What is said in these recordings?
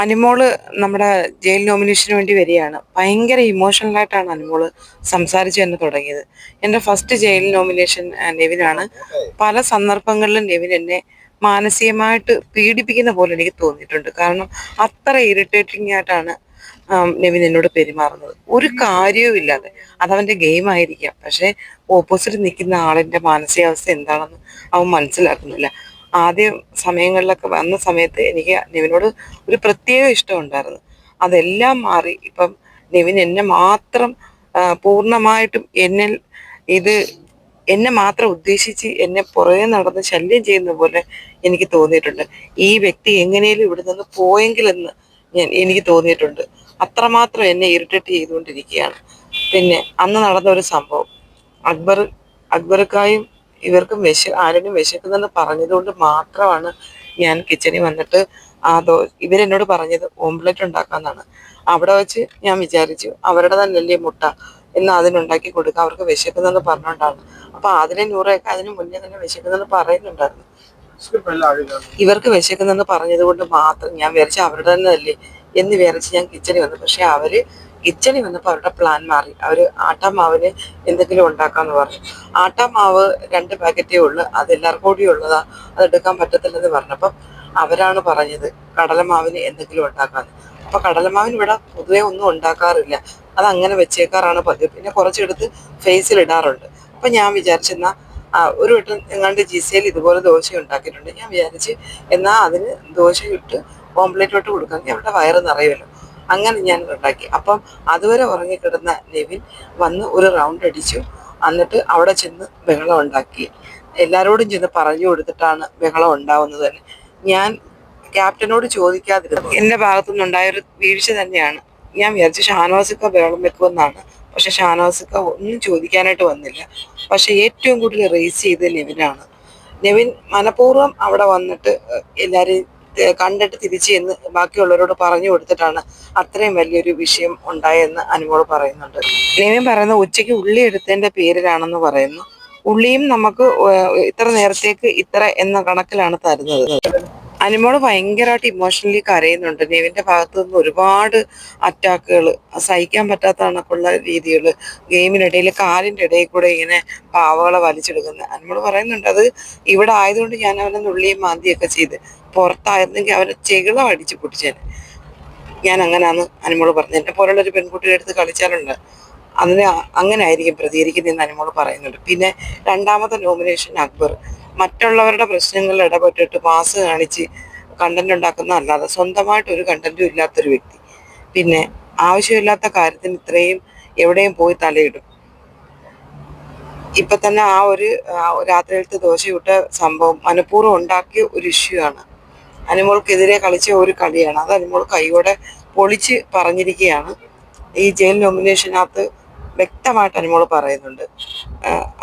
അനിമോൾ നമ്മുടെ ജയിൽ നോമിനേഷന് വേണ്ടി വരികയാണ്. ഭയങ്കര ഇമോഷണലായിട്ടാണ് അനിമോൾ സംസാരിച്ചു തന്നെ തുടങ്ങിയത്. എന്റെ ഫസ്റ്റ് ജയിൽ നോമിനേഷൻ നെവിനാണ്. പല സന്ദർഭങ്ങളിലും നെവിൻ എന്നെ മാനസികമായിട്ട് പീഡിപ്പിക്കുന്ന പോലെ എനിക്ക് തോന്നിയിട്ടുണ്ട്. കാരണം അത്ര ഇറിറ്റേറ്റിംഗ് ആയിട്ടാണ് നെവിൻ എന്നോട് പെരുമാറുന്നത്. ഒരു കാര്യവുമില്ലാതെ അതവന്റെ ഗെയിം ആയിരിക്കാം. പക്ഷേ ഓപ്പോസിറ്റ് നിൽക്കുന്ന ആളിന്റെ മാനസികാവസ്ഥ എന്താണെന്ന് അവൻ മനസ്സിലാക്കുന്നില്ല. ആദ്യ സമയങ്ങളിലൊക്കെ വന്ന സമയത്ത് എനിക്ക് നിവിനോട് ഒരു പ്രത്യേക ഇഷ്ടമുണ്ടായിരുന്നു അതെല്ലാം മാറി ഇപ്പം നിവിൻ എന്നെ മാത്രം പൂർണമായിട്ടും എന്നിൽ ഇത് എന്നെ മാത്രം ഉദ്ദേശിച്ച് എന്നെ പുറകെ നടന്ന് ശല്യം ചെയ്യുന്ന പോലെ എനിക്ക് തോന്നിയിട്ടുണ്ട്. ഈ വ്യക്തി എങ്ങനെയും ഇവിടെ നിന്ന് പോയെങ്കിലെന്ന് ഞാൻ എനിക്ക് തോന്നിയിട്ടുണ്ട്. അത്രമാത്രം എന്നെ ഇറിറ്റേറ്റ് ചെയ്തുകൊണ്ടിരിക്കുകയാണ്. പിന്നെ അന്ന് നടന്ന ഒരു സംഭവം. അക്ബർ അക്ബർക്കായും ഇവർക്കും വിശ ആരെങ്കിലും വിശക്കുന്നെന്ന് പറഞ്ഞതുകൊണ്ട് മാത്രമാണ് ഞാൻ കിച്ചണിൽ വന്നിട്ട് ആ ദോ ഇവരെന്നോട് പറഞ്ഞത് ഓംലെറ്റ് ഉണ്ടാക്കാന്നാണ്. അവിടെ വെച്ച് ഞാൻ വിചാരിച്ചു അവരുടെ തന്നെയല്ലേ മുട്ട. എന്ന് അതിനുണ്ടാക്കി കൊടുക്കുക അവർക്ക് വിശക്കുന്നെന്ന് പറഞ്ഞുകൊണ്ടാണ് അപ്പൊ അതിനെ നൂറൊക്കെ അതിന് മുന്നേ തന്നെ വിശക്കുന്നെന്ന് പറയുന്നുണ്ടായിരുന്നു. ഇവർക്ക് വിശക്കുന്നെന്ന് പറഞ്ഞത് കൊണ്ട് മാത്രം ഞാൻ വിചാരിച്ചു അവരുടെ തന്നെ അല്ലേ എന്ന് വിചാരിച്ച് ഞാൻ കിച്ചണിൽ വന്നു. പക്ഷെ അവർ കിച്ചണിൽ വന്നപ്പോൾ അവരുടെ പ്ലാൻ മാറി. അവർ ആട്ടാമാവിന് എന്തെങ്കിലും ഉണ്ടാക്കാന്ന് പറഞ്ഞു. ആട്ടാമാവ് രണ്ട് പാക്കറ്റേ ഉള്ളൂ. അത് എല്ലാവർക്കും കൂടി ഉള്ളതാ. അതെടുക്കാൻ പറ്റത്തില്ലെന്ന് പറഞ്ഞപ്പം അവരാണ് പറഞ്ഞത് കടലമാവിന് എന്തെങ്കിലും ഉണ്ടാക്കാന്ന്. അപ്പൊ കടലമാവിന് ഇവിടെ പൊതുവെ ഒന്നും ഉണ്ടാക്കാറില്ല. അത് അങ്ങനെ വെച്ചേക്കാറാണ് പതിവ്. പിന്നെ കുറച്ചെടുത്ത് ഫേസിൽ ഇടാറുണ്ട്. അപ്പൊ ഞാൻ വിചാരിച്ചെന്നാ ആ, ഒരു വട്ടം എങ്ങാണ്ട് ജിസയിൽ ഇതുപോലെ ദോശ ഉണ്ടാക്കിയിട്ടുണ്ട്. ഞാൻ വിചാരിച്ച് എന്നാ അതിന് ദോശ ഇട്ട് ഓംപ്ലേറ്റ് ഇട്ട് കൊടുക്കാമെങ്കിൽ അവരുടെ വയറ് നിറയുമല്ലോ. അങ്ങനെ ഞാൻ ഉണ്ടാക്കി. അപ്പം അതുവരെ ഉറങ്ങിക്കിടന്ന നെവിൻ വന്ന് ഒരു റൗണ്ട് അടിച്ചു. എന്നിട്ട് അവിടെ ചെന്ന് ബഹളം ഉണ്ടാക്കി. എല്ലാവരോടും ചെന്ന് പറഞ്ഞു കൊടുത്തിട്ടാണ് ബഹളം ഉണ്ടാവുന്നത് തന്നെ. ഞാൻ ക്യാപ്റ്റനോട് ചോദിക്കാതിരുന്നു. എന്റെ ഭാഗത്തു നിന്നുണ്ടായ ഒരു വീഴ്ച തന്നെയാണ്. ഞാൻ വിചാരിച്ചു ഷാനവാസിക്ക ബഹളം വെക്കുമെന്നാണ്. പക്ഷെ ഷാനവാസിക്ക ഒന്നും ചോദിക്കാനായിട്ട് വന്നില്ല. പക്ഷെ ഏറ്റവും കൂടുതൽ റേസ് ചെയ്ത് നെവിനാണ്. നെവിൻ മനഃപൂർവം അവിടെ വന്നിട്ട് എല്ലാവരെയും കണ്ടിട്ട് തിരിച്ച് എന്ന് ബാക്കിയുള്ളവരോട് പറഞ്ഞു കൊടുത്തിട്ടാണ് അത്രയും വലിയൊരു വിഷയം ഉണ്ടായെന്ന് അനുമോൾ പറയുന്നുണ്ട്. നിയമം പറയുന്നത് ഉച്ചയ്ക്ക് ഉള്ളി എടുത്തതിന്റെ പേരിലാണെന്ന് പറയുന്നു. ഉള്ളിയും നമുക്ക് ഇത്ര നേരത്തേക്ക് ഇത്ര എന്ന കണക്കിലാണ് തരുന്നത്. അനിമോൾ ഭയങ്കരമായിട്ട് ഇമോഷണലി കരയുന്നുണ്ട്. നീവിന്റെ ഭാഗത്തു നിന്ന് ഒരുപാട് അറ്റാക്കുകൾ സഹിക്കാൻ പറ്റാത്ത കണക്കുള്ള രീതികൾ ഗെയിമിനിടയിൽ കാലിന്റെ ഇടയിൽ കൂടെ ഇങ്ങനെ പാവകളെ വലിച്ചെടുക്കുന്നത്. അനിമോൾ പറയുന്നുണ്ട് അത് ഇവിടെ ആയതുകൊണ്ട് ഞാൻ അവനെ നുള്ളിയും മാന്തിയൊക്കെ ചെയ്ത് പുറത്തായിരുന്നെങ്കിൽ അവനെ ചെകിളം അടിച്ചു പൊട്ടിച്ചേനെ. ഞാൻ അങ്ങനെയാണ് അനിമോൾ പറഞ്ഞു. എന്നെ പോലുള്ള ഒരു പെൺകുട്ടിയുടെ അടുത്ത് കളിച്ചാലുണ്ട്. അതിന് അങ്ങനെ ആയിരിക്കും പ്രതികരിക്കുന്നതെന്ന് അനിമോൾ പറയുന്നുണ്ട്. പിന്നെ രണ്ടാമത്തെ നോമിനേഷൻ അക്ബർ. മറ്റുള്ളവരുടെ പ്രശ്നങ്ങളിൽ ഇടപെട്ടിട്ട് പാസ് കാണിച്ച് കണ്ടന്റ് ഉണ്ടാക്കുന്ന അല്ലാതെ സ്വന്തമായിട്ട് ഒരു കണ്ടന്റും ഇല്ലാത്തൊരു വ്യക്തി. പിന്നെ ആവശ്യമില്ലാത്ത കാര്യത്തിന് ഇത്രയും എവിടെയും പോയി തലയിടും. ഇപ്പൊ തന്നെ ആ ഒരു രാത്രിയിലത്തെ ദോശ വിട്ട സംഭവം മനഃപൂർവം ഉണ്ടാക്കിയ ഒരു ഇഷ്യൂ ആണ്. അനുമോൾക്കെതിരെ കളിച്ച ഒരു കളിയാണ്. അത് അനുമോൾ കൈയോടെ പൊളിച്ച് പറഞ്ഞിരിക്കുകയാണ്. ഈ ജയിൽ നോമിനേഷനകത്ത് വ്യക്തമായിട്ട് അനുമോൾ പറയുന്നുണ്ട്.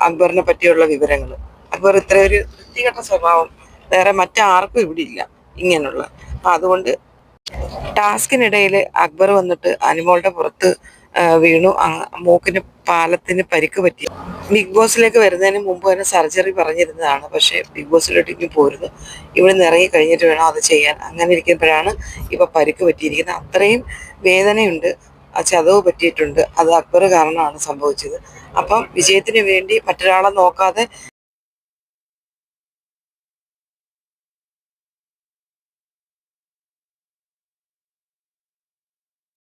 അക്ബറിനെ പറ്റിയുള്ള വിവരങ്ങൾ അക്ബർ ഇത്ര ഒരു വൃത്തികെട്ട സ്വഭാവം. വേറെ മറ്റാർക്കും ഇവിടെ ഇല്ല ഇങ്ങനെയുള്ള അതുകൊണ്ട് ടാസ്കിനിടയിൽ അക്ബർ വന്നിട്ട് അനിമോളുടെ പുറത്ത് വീണു. മൂക്കിന് പാലത്തിന് പരിക്ക് പറ്റി. ബിഗ് ബോസിലേക്ക് വരുന്നതിന് മുമ്പ് തന്നെ സർജറി പറഞ്ഞിരുന്നതാണ്. പക്ഷേ ബിഗ് ബോസിലോട്ട് ഇനി പോരുന്നു. ഇവിടെ നിന്ന് ഇറങ്ങി കഴിഞ്ഞിട്ട് വേണം അത് ചെയ്യാൻ. അങ്ങനെ ഇരിക്കുമ്പോഴാണ് ഇപ്പൊ പരിക്ക് പറ്റിയിരിക്കുന്നത്. അത്രയും വേദനയുണ്ട്. ആ ചതവ് പറ്റിയിട്ടുണ്ട്. അത് അക്ബർ കാരണമാണ് സംഭവിച്ചത്. അപ്പം വിജയത്തിന് വേണ്ടി മറ്റൊരാളെ നോക്കാതെ